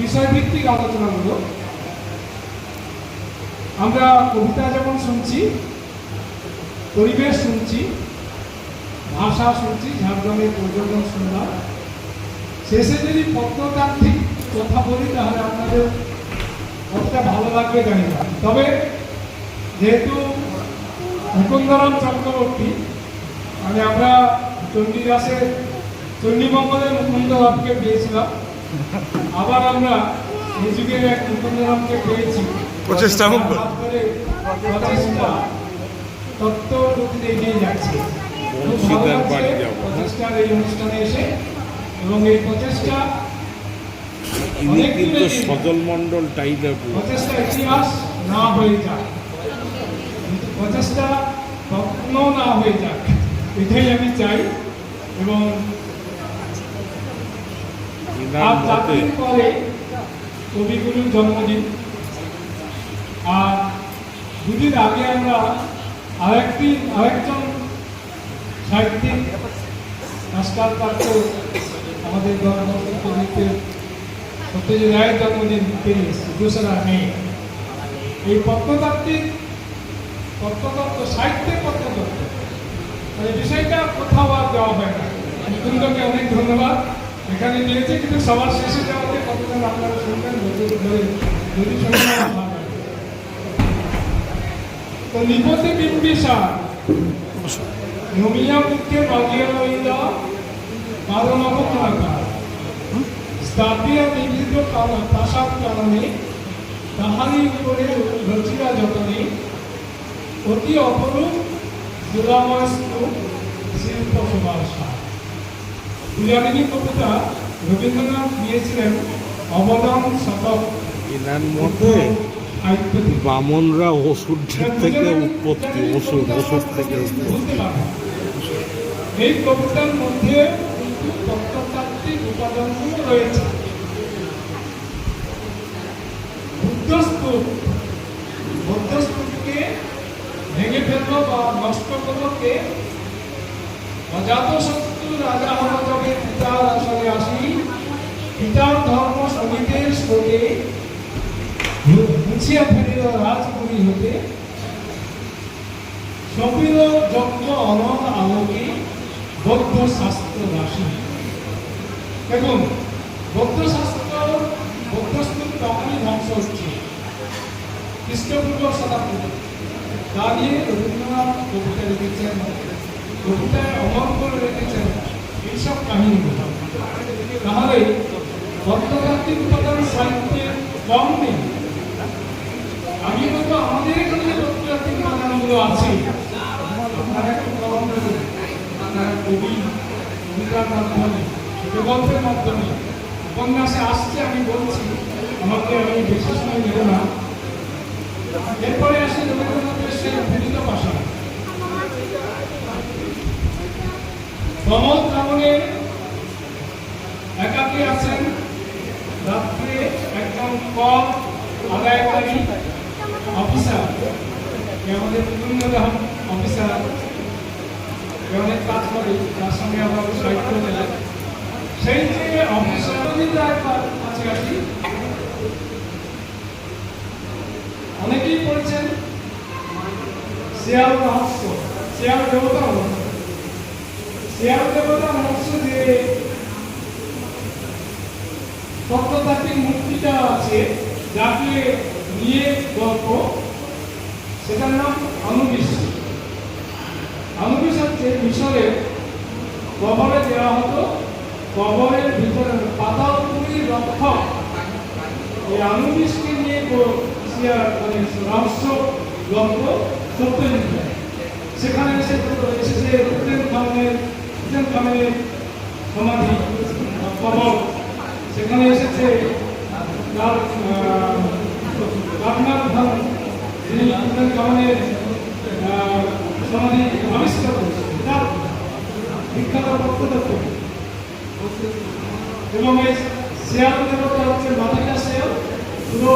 বিষয়ভিত্তিক আলোচনাগুলো। আমরা কবিতা যেমন শুনছি, পরিবেশ শুনছি, ভাষা শুনছি, ঝাড়গ্রামের পর্যটন শুনলাম। শেষে যদি প্রত্নতান্ত্রিক কথা বলি, তাহলে আপনাদের কতটা ভালো লাগবে জানি না। তবে যেহেতু মুকুন্দরাম চক্রবর্তী মানে আমরা চণ্ডীদাসের, চণ্ডীমঙ্গলের মুকুন্দরামকে পেয়েছিলাম। আবার আমরা যুগের এক মুকুন্দরামকে পেয়েছি। প্রচেষ্টা হোক। প্রচেষ্টা তত্ত্ব গতিতে এগিয়ে যাচ্ছে। প্রচেষ্টার এই অনুষ্ঠানে এসে এবং এই প্রচেষ্টা ইনি কিন্তু সজল টাইপের প্রচেষ্টা ইতিহাস না হয়ে যাক। কিন্তু প্রচেষ্টা স্বপ্ন না হয়ে যাক এটাই আমি চাই। এবং আর মতে চাকরির পরে কবিগুরুর জন্মদিন। আর দুদিন আগে আমরা আরেকটি আরেকজন সাহিত্যিক মাস্টার পাত্র আমাদের গণতন্ত্র কবিতে সত্যজিৎ রায়ের জন্মদিন এসেছে দোসরা মে এই প্রত্নতাত্ত্বিক প্রত্নতত্ত্ব সাহিত্যের প্রত্নতত্ত্ব মানে বিষয়টা কোথাও আর দেওয়া হয় না। অনেক ধন্যবাদ। এখানে নিয়েছে কিন্তু সবার শেষে যাওয়াতে কতজন আপনারা শুনবেন ধৈর্য ধরে যদি। তো বিম্বিসা নমিয়া মুখে নিভৃত কালা প্রাসাদ কারণে তাহারই উপরে রচিরা যতনে অতি অপরূপ স্তূপ শিল্প সুবাসা কবিতা রবীন্দ্রনাথ অবদান শতক। সাহিত্য থেকে। বামনরা ওষুধের থেকে উৎপত্তি ওষুধ ওষুধ থেকে। এই কবিতার মধ্যে কিন্তু তত্ত্বতাত্ত্বিক উপাদানগুলো রয়েছে। বুদ্ধস্তূপ। বুদ্ধস্তূপকে ভেঙে ফেলল বা নষ্ট করল কে? অজাত শত্রু রাজা হরতবে পিতার আসলে আসি। পিতার ধর্ম সঙ্গীতের স্রোতে মুছিয়া ফেরিল রাজপুরী হতে। সবিল যজ্ঞ অনল আলোকে বৌদ্ধ শাস্ত্র রাশি। দেখুন, বৌদ্ধ শাস্ত্র বৌদ্ধ স্তূপ তখনই ধ্বংস হচ্ছে। খ্রিস্টপূর্ব শতাব্দী তা নিয়ে রবীন্দ্রনাথ কবিতা লিখেছেন। কবিতায় অমর করে রেখেছেন এইসব কাহিনীগুলো তাহলে বর্তমান্তিক উপাদান সাহিত্যের কম নেই। আমি বলব আমাদের এখানে যে বর্তমান্তিক উপাদানগুলো আছে কবি, কবিতার মাধ্যমে ছোট গল্পের মাধ্যমে উপন্যাসে আসছে, আমি বলছি, আমাকে আমি বেশি সময় নেব না। এরপরে আসে রবীন্দ্রনাথের সেই ফেরিত ভাষা প্রমোদ রামনের একাকী আছেন। রাত্রে একজন কর আদায়কারী অফিসার আমাদের বিভিন্ন অফিসার। অনেক কাজ করে, তার সঙ্গে আবার সাহিত্য মেলে সেই যে অফিসার তার কাছাকাছি অনেকেই পড়েছেন শেয়াল রহস্য শেয়াল দেবতা রহস্য শেয়াল দেবতা রহস্য যে তত্ত্বতাত্ত্বিক মূর্তিটা আছে, যাকে নিয়ে গল্প, সেটার নাম আনুবিস আনুবিস হচ্ছে মিশরে কবরে দেওয়া হতো, কবরের ভিতরে পাতালপুরী রক্ষক এই আনুবিসকে নিয়ে মানে রহস্য গল্প সত্যজিৎ সেখানে এসে এসেছে তুতেন তুতেন খামের সমাধি কবর, সেখানে এসেছে তার সমাধি আবিষ্কার করেছেন। তার বিখ্যাত এবং এই শেয়াল দেবতা হচ্ছে পুরো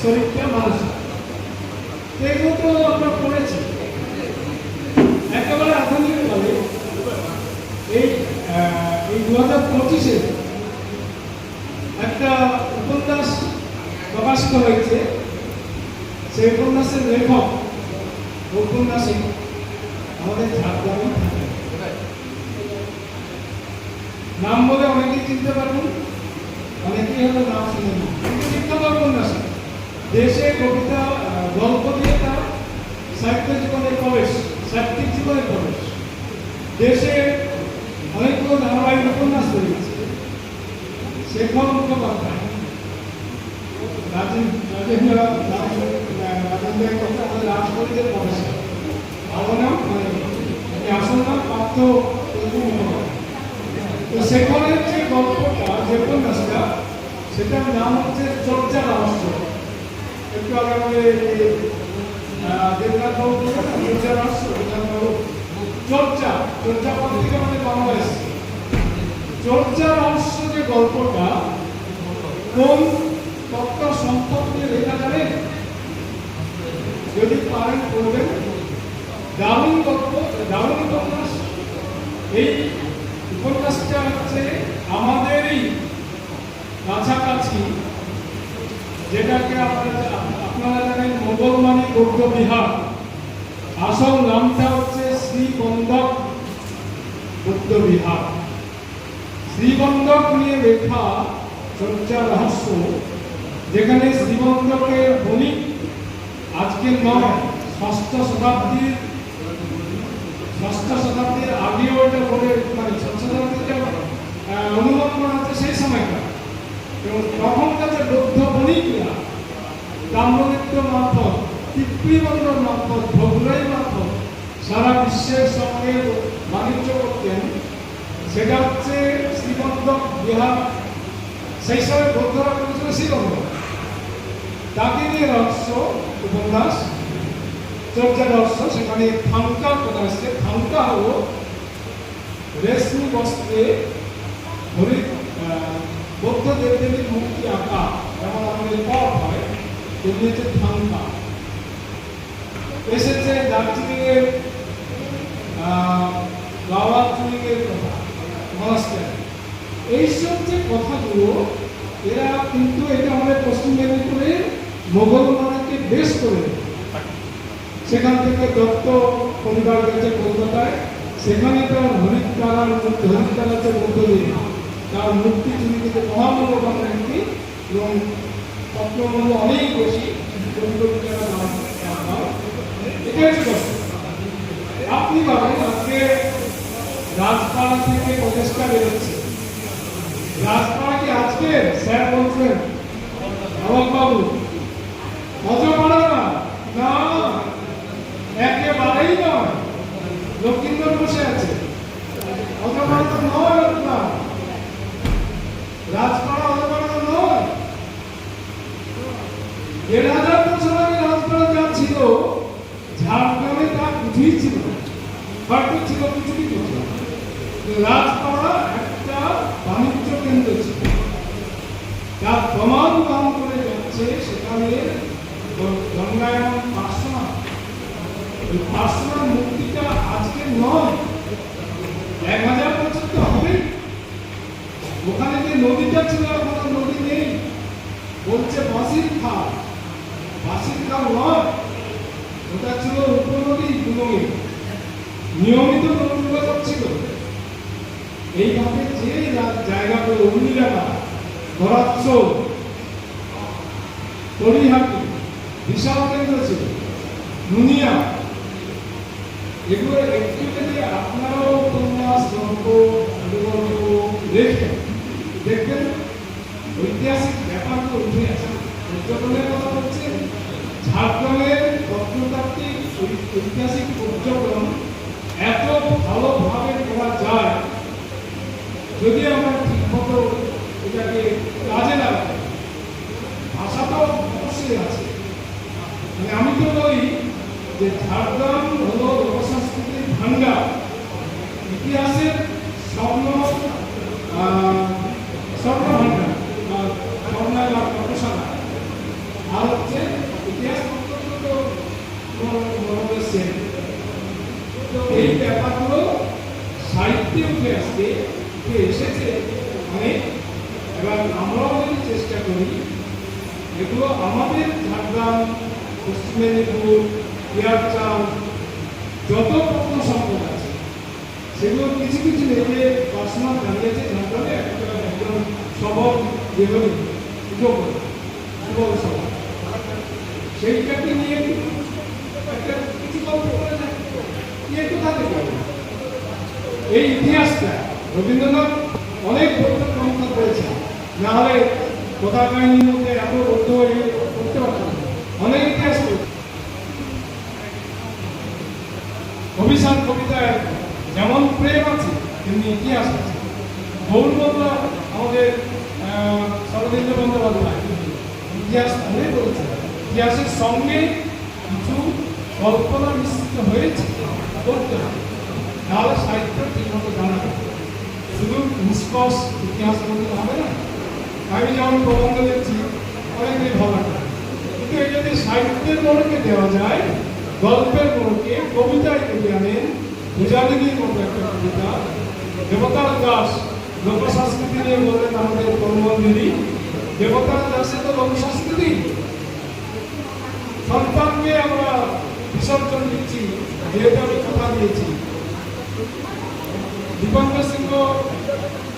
শরীরটা মানুষ। এগুলো তো আমরা পড়েছি, একেবারে আধুনিক এই এই দু হাজার পঁচিশে একটা উপন্যাস প্রকাশিত হয়েছে সেই উপন্যাসের লেখক ঔপন্যাসিক আমাদের ঝাড়গ্রামে নাম বলে অনেকেই চিনতে পারবেন, অনেকেই হয়তো নাম শুনেন কিন্তু বিখ্যাত উপন্যাসিক, দেশে কবিতা গল্প দিয়ে তার সাহিত্য জীবনে প্রবেশ, সাহিত্যিক জীবনে প্রবেশ। দেশে অনেকগুলো ধারাবাহিক উপন্যাস শেখর রাজপরিদের প্রফেসর আমার নাম হচ্ছে চর্চা রহস্য একটু আগে আমাদের দেবনাথ বাবু চর্চা রহস্য দেবনাথ চর্চা চর্চা পদ থেকে আমাদের বাংলা এসেছে চর্চা রহস্য যে গল্পটা কোন তত্ত্ব সম্পর্কে লেখা জানেন যদি পারেন করবেন দারুণ গল্প, দারুণ উপন্যাস। এই উপন্যাসটা হচ্ছে আমাদেরই কাছাকাছি, যেটাকে আপনারা আপনারা জানেন মোগলমানি বৌদ্ধ বিহার। আসল নামটা হচ্ছে শ্রীবন্ধক বৌদ্ধ বিহার। শ্রীবন্ধক নিয়ে লেখা চর্চা রহস্য, যেখানে শ্রীবন্ধকের বণিক আজকে নয়, ষষ্ঠ শতাব্দীর ষষ্ঠ শতাব্দীর আগেও এটা বলে মানে ষষ্ঠ শতাব্দীতে অনুমান করা হচ্ছে সেই সময়টা এবং তখনকার যে বৌদ্ধ বণিকরা, তাম্রলিপ্ত মারফত পিতৃবন্ধর মারফত ভোগরাই মারফত, সারা বিশ্বের সঙ্গে বাণিজ্য করতেন। সেটা হচ্ছে শ্রীবন্ধক বিহার। সেই সময় বৌদ্ধরা করেছিল রহস্য, উপন্যাস চর্চা রহস্য, সেখানে কথা আসছে। হলো রেশমি বস্ত্রে বৌদ্ধ দেবদেবীর মূর্তি আঁকা। যেমন আমাদের পট হয় তেমনি হচ্ছে থাঙ্কা এসেছে দার্জিলিংয়ের লাওয়াচুরিংয়ের কথা মহাস্টার এইসব যে কথাগুলো এরা কিন্তু এটা আমাদের পশ্চিম মেদিনীপুরে মোগল মানাকে বেশ করে দেয়। সেখান থেকে দত্ত পরিবার গেছে কলকাতায় সেখানে তার হরিদ্বারার মধ্যে হরিদ্বার যে মধ্যদিন তার মূর্তি চুরি থেকে মহামূল্যবান মূর্তি এবং রত্নমূল্য অনেক বেশি কোটি কোটি টাকা দাম দাম হয়। এটা হচ্ছে আপনি ভাবেন আজকে রাজপাড়া থেকে প্রচেষ্টা বেরোচ্ছে রাজপাড়া কি আজকে স্যার বলছেন অবাক বাবু অজপাড়া না না, একেবারেই নয় লক্ষ্মীন্দর বসে আছে অজপাড়া তো নয়, না রাজপাড়া অজপাড়া নয় দেড় হাজার বছর আগে রাজপাড়া যা ছিল, ঝাড়গ্রামে তা কিছুই ছিল। হয়তো ছিল কিছু কিছু ছিল। রাজপাড়া একটা বাণিজ্য কেন্দ্র ছিল তার দান করে যাচ্ছে সেখানে গঙ্গায়ন পার্সোনা ওই পার্সোনাল মূর্তিটা আজকে নয়, এক হাজার বছর তো হবে। ওখানে যে নদীটা ছিল, আর নদী নেই। বলছে বাসির খাল। বাসির খাল নয়, ওটা ছিল উপনদী দুনদী নিয়মিত যোগাযোগ ছিল। এইভাবে যে জায়গাগুলো উন্নিরাটা গরাচ্চল তরিহাটি, বিশাল কেন্দ্র ছিল নুনিয়া এগুলো একটু যদি আপনারাও উপন্যাস গল্প গল্প দেখেন, দেখবেন ঐতিহাসিক ব্যাপারগুলো উঠে আসে। পর্যটনের কথা হচ্ছে ঝাড়গ্রামের প্রত্নতাত্ত্বিক ঐতিহাসিক পর্যটন এত ভালোভাবে করা যায়, যদি আমরা ঠিক মতো এটাকে কাজে লাগাই। অবশ্যই আছে। মানে আমি তো বলি যে ঝাড়গ্রাম হলো লোকসংস্কৃতির ভান্ডার ইতিহাসের স্বর্ণ স্বর্ণ ভান্ডার বা স্বর্ণায় বা পাঠশালা আর হচ্ছে ইতিহাস তো এই ব্যাপারগুলো সাহিত্যে উঠে আসছে, উঠে এসেছে অনেক এবার আমরাও যদি চেষ্টা করি এগুলো আমাদের ঝাড়গ্রাম, পশ্চিম মেদিনীপুর ইয়ারচাল যত প্রত্ন সম্পদ আছে, সেগুলো কিছু কিছু নেবে পার্সোনাল দাঁড়িয়েছে ঝাড়গ্রামে একটা একজন সবল যেভাবে পুজো সুবল সেইটাকে নিয়ে একটা কিছু গল্প করে এই ইতিহাসটা রবীন্দ্রনাথ অনেক গ্রন্থ করেছেন। না হলে কথা কাহিনীর মধ্যে এত বৌদ্ধ এ করতে পারতাম অনেক ইতিহাস। অভিশান কবিতায় যেমন প্রেম আছে তেমনি ইতিহাস আছে। গৌরবতা আমাদের আহ, শরদিন্দু বন্দ্যোপাধ্যায়। ইতিহাস অনেক বলেছে ইতিহাসের সঙ্গে কিছু কল্পনা মিশ্রিত হয়েছে। করতে হবে। তাহলে সাহিত্য ঠিকমতো জানা শুধু নিষ্কর্ষ ইতিহাস বলতে হবে না। আমি যখন প্রবন্ধ দেখছি অনেকদিন ভালো কিন্তু এই যদি সাহিত্যের মোড়কে দেওয়া যায়, গল্পের মোড়কে কবিতায় যদি আনেন পূজাদিনীর মতো একটা কবিতা, দেবতার দাস লোক সংস্কৃতি নিয়ে বললেন আমাদের কর্মদিনী দেবতার দাসে তো লোক সংস্কৃতি সন্তানকে আমরা বিসর্জন দিচ্ছি যেহেতু আমি কথা দিয়েছি। দীপঙ্কর সিংহ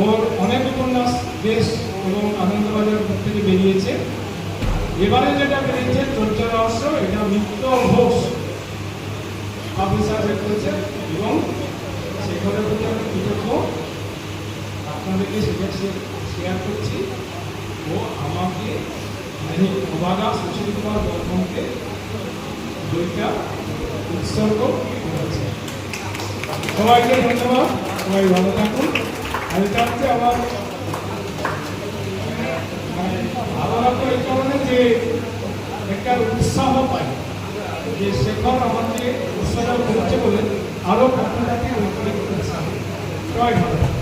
ওর অনেক উপন্যাস দেশ এবং আনন্দবাজার থেকে বেরিয়েছে। এবারে যেটা বেরিয়েছে, চর্চা রহস্য, এটা মিত্র ঘোষ পাবলিশার করেছে এবং শেখরের প্রতি আমি কৃতজ্ঞ আপনাদেরকে সেটা শেয়ার করছি। ও আমাকে মানে অবাগা সুশীল কুমার বর্মনকে বইটা উৎসর্গ করেছে। সবাইকে ধন্যবাদ। সবাই ভালো থাকুন। আমি চাচ্ছি আমার এই কারণে যে একটা উৎসাহ পাই, যে শেখর আমাকে উৎসাহ করছে বলে আরও ঘটনাটি সবাই ভালো।